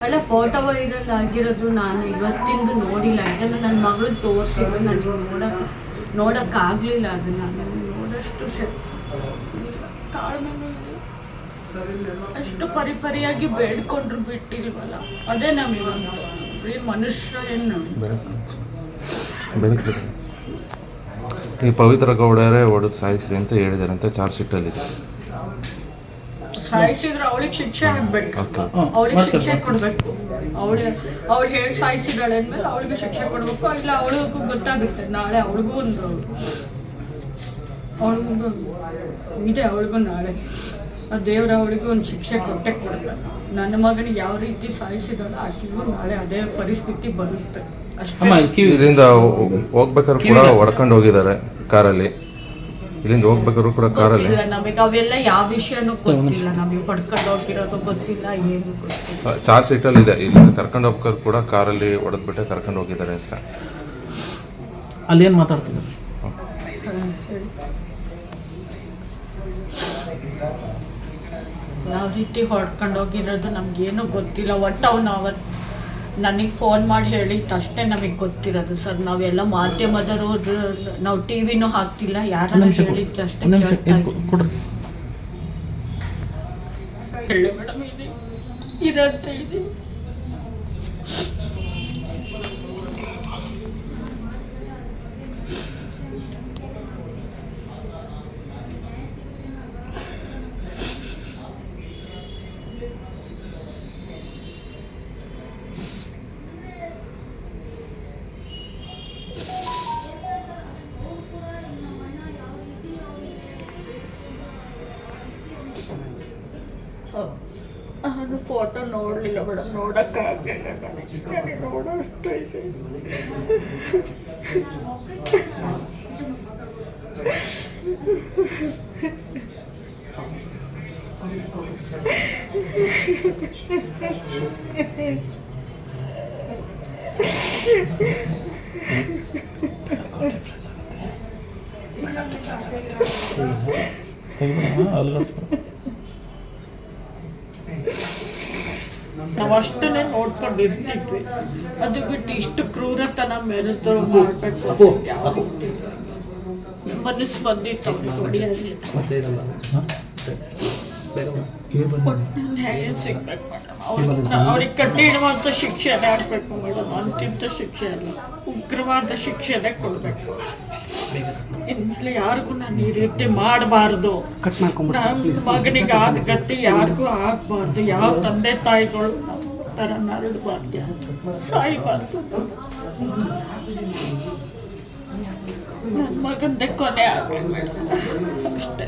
ಅಲ್ಲ photo viral ಆಗಿರೋದು ನಾನು ಇವತ್ತಿಂದು ನೋಡಿಲ್ಲ. ಯಾಕಂದ್ರೆ ನನ್ನ ಮಗಳು ತೋರಿಸಿದ್ರು ನನಗೆ ನೋಡಕ್ಕೆ ನೋಡೋಕ್ಕಾಗಲಿಲ್ಲ ಅದು ನಾನು ನೋಡೋಷ್ಟು ಇಲ್ಲ. ಅಷ್ಟು ಪರಿಪರಿಯಾಗಿ ಬೇಡ್ಕೊಂಡ್ರು ಬಿಟ್ಟಿಲ್ವಲ್ಲ? ಅದೇ ನಮಗಂತ ಮನುಷ್ಯ ಏನು ಈ ಪವಿತ್ರ ಗೌಡರೇ ಹೊಡೆದು ಸಾಯಿಸ್ರಿ ಅಂತ ಹೇಳಿದ್ದಾರೆ ಅಂತ ಚಾರ್ಜ್ ಶೀಟಲ್ಲಿದೆ ಸಾಯಿಸಿದ್ರೆ ಅವಳಿಗೆ ಶಿಕ್ಷೆ ಆಗ್ಬೇಕು. ಅವಳಿಗೆ ಶಿಕ್ಷೆ ಕೊಡ್ಬೇಕು. ಅವಳು ಅವಳು ಹೇಳಿ ಸಾಯಿಸಿದಾಳೆ ಅಂದ್ಮೇಲೆ ಅವಳಿಗೆ ಶಿಕ್ಷೆ ಕೊಡಬೇಕು. ಇಲ್ಲ ಅವಳಿಗೂ ಗೊತ್ತಾಗುತ್ತೆ. ನಾಳೆ ಅವಳಿಗೂ ಒಂದು ಅವಳಿಗೂ ಇದೆ ಅವಳಿಗೂ ನಾಳೆ. ಆ ದೇವ್ರ ಅವಳಿಗೂ ಒಂದು ಶಿಕ್ಷೆ ಕೊಟ್ಟೆ ಕೊಡ್ತಾರೆ ನನ್ನ ಮಗನಿಗೆ ಯಾವ ರೀತಿ ಸಾಯಿಸಿದಾಳೆ ಆಕೆಗೂ ನಾಳೆ ಅದೇ ಪರಿಸ್ಥಿತಿ ಬರುತ್ತೆ. ಅಮ್ಮ ಅಷ್ಟೇ ಇದರಿಂದ ಹೋಗ್ಬೇಕಾದ್ರೆ ಕೂಡ ಹೊಡ್ಕೊಂಡು ಹೋಗಿದ್ದಾರೆ ಕಾರಲ್ಲಿ. ಇಲ್ಲಿಂದ ಹೋಗ್ಬೇಕಾದ್ರು ಕೂಡ ಕಾರಲ್ಲಿ? ಗೊತ್ತಿಲ್ಲ ನಮಗೆ ಅವೆಲ್ಲ ಯಾವ ವಿಷಯನೂ ಗೊತ್ತಿಲ್ಲ. ನಮಗೆ ಪಡ್ಕೊಂಡು ಹೋಗಿರೋದು ಗೊತ್ತಿಲ್ಲ ಏನು ಗೊತ್ತಿಲ್ಲ. ಚಾರ್ಜ್ ಸೀಟಲ್ಲಿ ಇದೆ ಇಲ್ಲಿ ಕರ್ಕೊಂಡು ಹೋಗ್ಬೇಕಾದ್ರು ಕೂಡ ಕಾರಲ್ಲಿ ಹೊಡೆದ್ಬಿಟ್ಟೆ ಕರ್ಕೊಂಡು ಹೋಗಿದ್ದಾರೆ ಅಂತ. ಅಲ್ಲಿ ಏನು ಮಾತಾಡ್ತಿದ್ದಾರೆ ಯಾವ ರೀತಿ ಹೊಡ್ಕೊಂಡು ಹೋಗಿರೋದು ಏನು ಗೊತ್ತಿಲ್ಲ. ಒಟ್ಟು ಅವ್ನು ಅವತ್ತು ನನಗೆ ಫೋನ್ ಮಾಡಿ ಹೇಳಿದ ಅಷ್ಟೇ ನಮಗೆ ಗೊತ್ತಿರೋದು ಸರ್ ನಾವೆಲ್ಲ ಮಾಧ್ಯಮದವರು ನಾವು ಟಿ ವಿನೂ ಹಾಕ್ತಿಲ್ಲ ಯಾರನ್ನ ಹೇಳಿದ್ದು ಅಷ್ಟೇ ಹೇಳಿ ಮೇಡಮ್ ಇದೆ. ಇರಂತ ಇದೆ. ಅದು ಫೋಟೋ ನೋಡಲಿಲ್ಲ ಮೇಡಮ್ ನೋಡೋಕ್ಕಾಗಲಿಲ್ಲ. ನನಗೆ ನೋಡೋಷ್ಟು ಇದೆ. ನಾವು ಅಷ್ಟನ್ನೇ ನೋಡ್ಕೊಂಡು ಇರ್ತಿದ್ವಿ. ಅದು ಬಿಟ್ಟು ಇಷ್ಟು ಕ್ರೂರತನ ಮೆರೆದ್ರು ಮಾಡಬೇಕು ಮನಸ್ಸು ಬಂದಿತ್ತು. ನ್ಯಾಯ ಸಿಗ್ಬೇಕು ಮೇಡಮ್? ಅವ್ರಿಗೆ ಕಠಿಣವಾದ ಶಿಕ್ಷೆನೇ ಆಗಬೇಕು ಮೇಡಮ್. ಅಂತಿಂತ ಶಿಕ್ಷೆ ಅಲ್ಲ ಉಗ್ರವಾದ ಶಿಕ್ಷೆನೇ ಕೊಡಬೇಕು. ಇನ್ಮೇಲೆ ಯಾರಿಗೂ ನಾನು ಈ ರೀತಿ ಮಾಡಬಾರ್ದು. ನನ್ನ ಮಗನಿಗೆ ಆದ ಗತಿ ಯಾರಿಗೂ ಆಗಬಾರ್ದು. ಯಾವ ತಂದೆ ತಾಯಿಗಳು ನಮ್ಮ ಥರ ನರಡಬಾರ್ದು ಸಾಯಬಾರ್ದು. ನನ್ನ ಮಗಂದೇ ಕೊನೆ ಆಗಲಿ ಮೇಡಮ್. ಅಷ್ಟೇ.